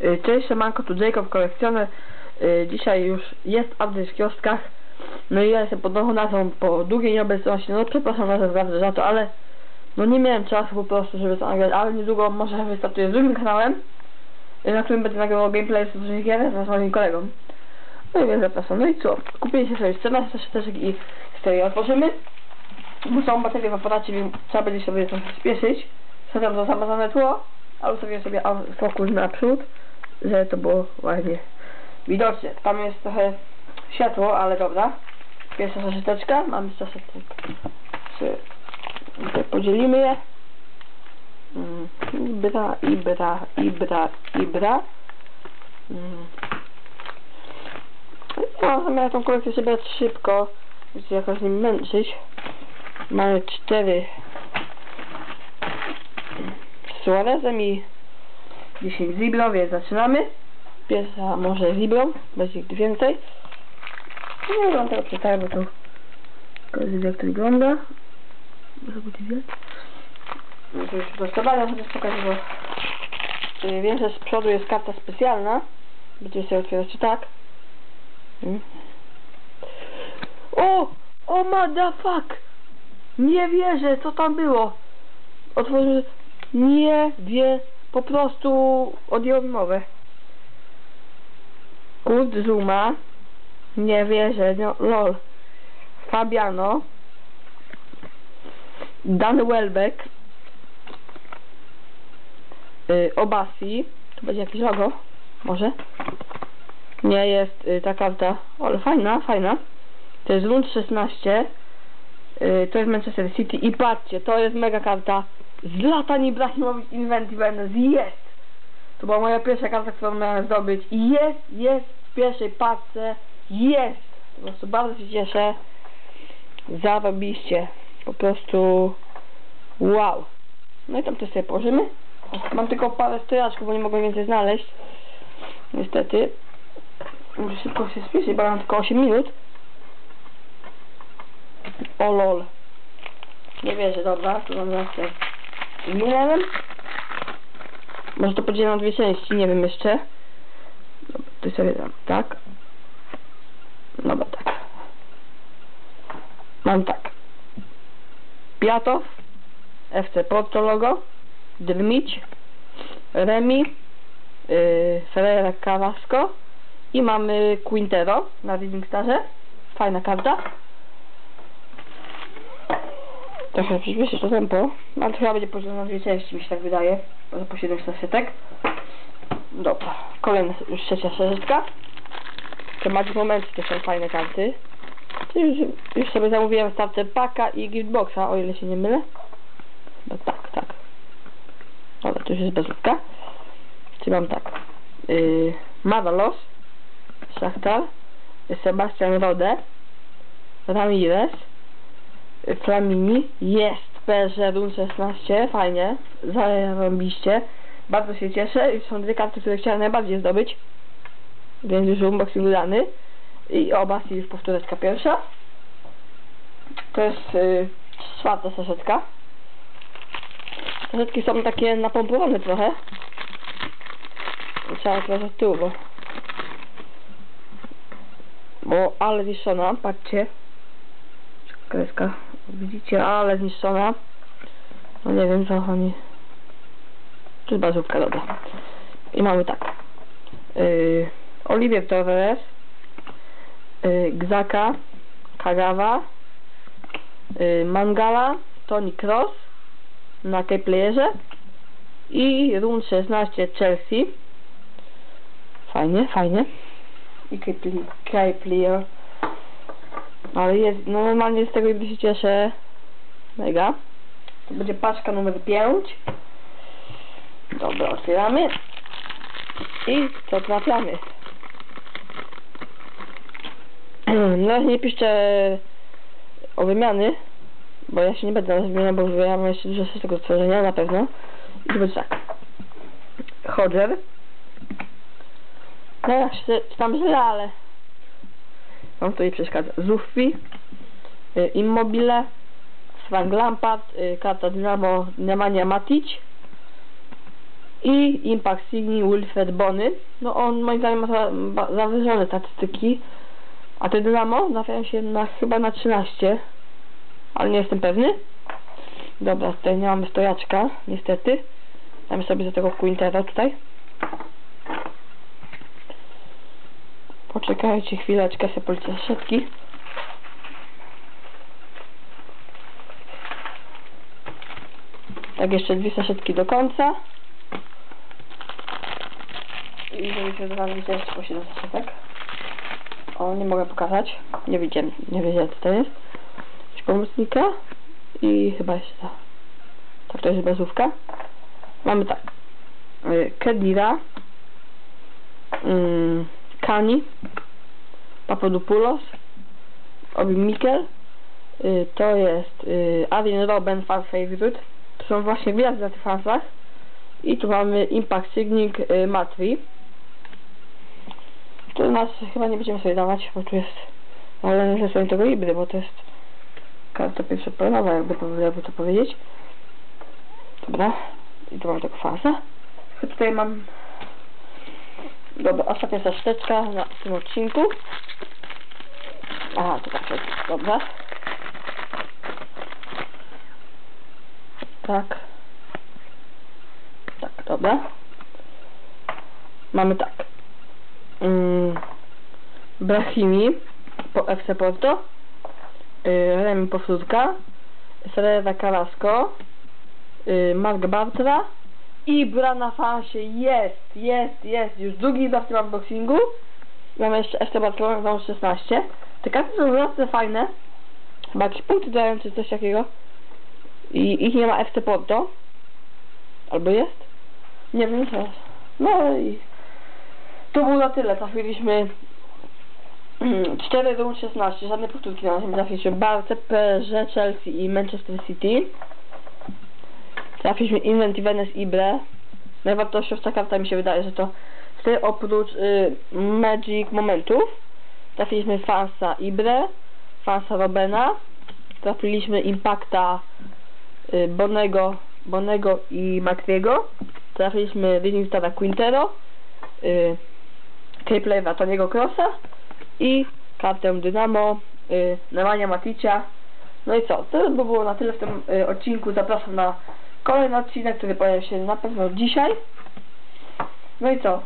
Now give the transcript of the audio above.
Y, Cześć, siemanko, tu Jacob Kolekcjoner. Y, Dzisiaj już jest update w kioskach. No i ja jestem pod nową nazwą po długiej nieobecności. No przepraszam was za to, ale no nie miałem czasu po prostu, żeby to nagrać, ale niedługo może wystartuję z drugim kanałem, y, na którym będę nagrywał gameplay z różnych gier z moim kolegą. No i więc zapraszam. No i co? Kupiliście sobie scenariusz też i serię otworzymy. Bo są baterie w aparacie, więc trzeba będzie sobie trochę spieszyć. Wsadzam to zamazane tło, ustawię sobie au- fokus naprzód, żeby to było ładnie widoczne. Tam jest trochę światło, ale dobra. Pierwsza saszeteczka, mamy. Tutaj podzielimy je. Mm, Ibra, ibra, ibra, ibra. Mm. No, zamiast tą kolekcję sobie brać szybko, się jakoś nim męczyć. Mamy cztery Suarezem i 10 z Librą, więc zaczynamy. Pierwsza może Librą, będzie ich więcej. Nie wygląda tego przestaję, bo to pokażę jak to wygląda. Może być wielki. No to już prostowania chociaż pokażę, bo y, wiem, że z przodu jest karta specjalna. Będziemy sobie otwierać czy tak. Mm. O! O motherfuck! Nie wierzę, co tam było. Otworzył... Nie wie... Po prostu odjąłem mowę. Kurt Zuma. Nie wierzę, no lol. Fabiano. Dan Welbeck. Y, Obasi. Tu będzie jakieś logo. Może? Nie jest y, ta karta. Ale fajna, fajna. To jest Lund 16. Y, to jest Manchester City. I patrzcie, to jest mega karta. Zlatan Ibrahimowicz Inventy Venus. Jest! To była moja pierwsza karta, którą miałem zdobyć. I jest, jest w pierwszej paczce. Jest! Po prostu bardzo się cieszę. Zarobiście. Po prostu wow. No i tam też sobie położymy. Mam tylko parę stojaczków, bo nie mogę więcej znaleźć. Niestety. Muszę szybko się spieszyć, bo mam tylko 8 minut. O lol. Nie wierzę, dobra, tu mam rację. Z Milanem. Może to podzielę na dwie części, nie wiem jeszcze. Dobra, to sobie dam, tak. Dobra, tak. Mam tak. Piatow, FC Porto logo, Drmić, Remi, yy, Ferreira Carrasco i mamy Quintero na Reading Starze. Fajna karta. Trochę przyspieszę to tempo, ale to chyba będzie podzielone na dwie części, mi się tak wydaje. Może po 7 saszetek. Dobra, kolejna już trzecia saszetka. Te Magic Momenty to są fajne karty. Już, już sobie zamówiłem starter paka i giftboxa, o ile się nie mylę. No tak, tak. Dobra, to już jest bezludka. Czyli mam tak. Yy, Madalos, Szachtar, Sebastian Rode, Ramirez, Flamini, jest PSG Run 16, fajnie, zarąbiście. Bardzo się cieszę i są dwie karty, które chciałem najbardziej zdobyć. Więc już unboxing udany. I oba już powtóreczka pierwsza. To jest yy, czwarta saszetka. Saszetki są takie napompowane trochę. Trzeba trochę tyłu, bo... Bo ale zniszczona, patrzcie. Kreska, widzicie, ale zniszczona. No nie wiem co oni... Jest bazówka, dobra. I mamy tak. Yy, Olivier Torres, yy, Gzaka, Kagawa, yy, Mangala, Tony Cross na tej playerze i Run 16 Chelsea. Fajnie, fajnie. I Kai Player. Ale jest, no normalnie z tego się cieszę. Mega. To będzie paczka numer 5. Dobra, otwieramy. I co trafiamy? No nie piszcie o wymiany, bo ja się nie będę wymianę, bo ja mam jeszcze dużo z tego stworzenia na pewno. I to będzie tak. Hodger. No ja się tam źle, ale mam tutaj przeszkadza. Zuffi. Y, Immobile. Frank Lampard. Y, karta Dynamo Nemanja Matic. I Impact Signi Wilfred Bony. No on moim zdaniem ma zawyżone statystyki. A te Dynamo trafiają się na chyba na 13. Ale nie jestem pewny. Dobra, tutaj nie mamy stojaczka, niestety. Damy sobie do tego Quintero tutaj. Poczekajcie chwileczkę, sobie policę szetki. Tak, jeszcze dwie saszetki do końca. I żeby się zaraz widzieć po 7 saszetek. O, nie mogę pokazać. Nie widziałem, nie wiedziałem co to jest. Coś pomocnika. I chyba jeszcze ta. Tak, to jest bazówka. Mamy tak. Y, Kedira. Mm, Kani. Papadopoulos. Obi Mikel. Y, to jest y, Arjen Robben, fan favorite. To są właśnie gwiazdy na tych fansach. I tu mamy Impact Signing y, Matri. Tu nas chyba nie będziemy sobie dawać, bo tu jest ale że są tego ibry, bo to jest karta pierwszoplanowa, jakby, jakby to powiedzieć. Dobra. I tu mam fansa. I tutaj mam Dobra, ostatnia zaszteczka na tym odcinku. Aha, to tak. Dobra. Tak. Tak, dobra. Mamy tak. Mm, Brahimi po FC Porto. Y, Remi Pofrutka. Serena Carrasco. Y, Mark Bartra. I bra na fansie jest, jest, jest. Już drugi raz w tym unboxingu. Mamy jeszcze Barcelona znowu 16. Te karty są naprawdę fajne. Chyba jakieś punkty dają czy coś takiego. I ich nie ma FC Porto. Albo jest? Nie wiem teraz. No i to było na tyle. Trafiliśmy 4 do 16. Żadne powtórki na razie. Trafiliśmy Barce, PSG, Chelsea i Manchester City. Trafiliśmy Invent i Venice Ibre. Najwartościowsza karta mi się wydaje, że to wtedy oprócz y, Magic Momentów trafiliśmy Fansa Ibre, Fansa Robena, trafiliśmy Impacta y, Bonego, Bonego i Macriego, trafiliśmy Leading Stara Quintero, y, Keplewa Toniego Crossa i kartę Dynamo, y, Maticia. No i co? To by było na tyle w tym y, odcinku. Zapraszam na kolejny odcinek, który pojawi się na pewno dzisiaj. No i co?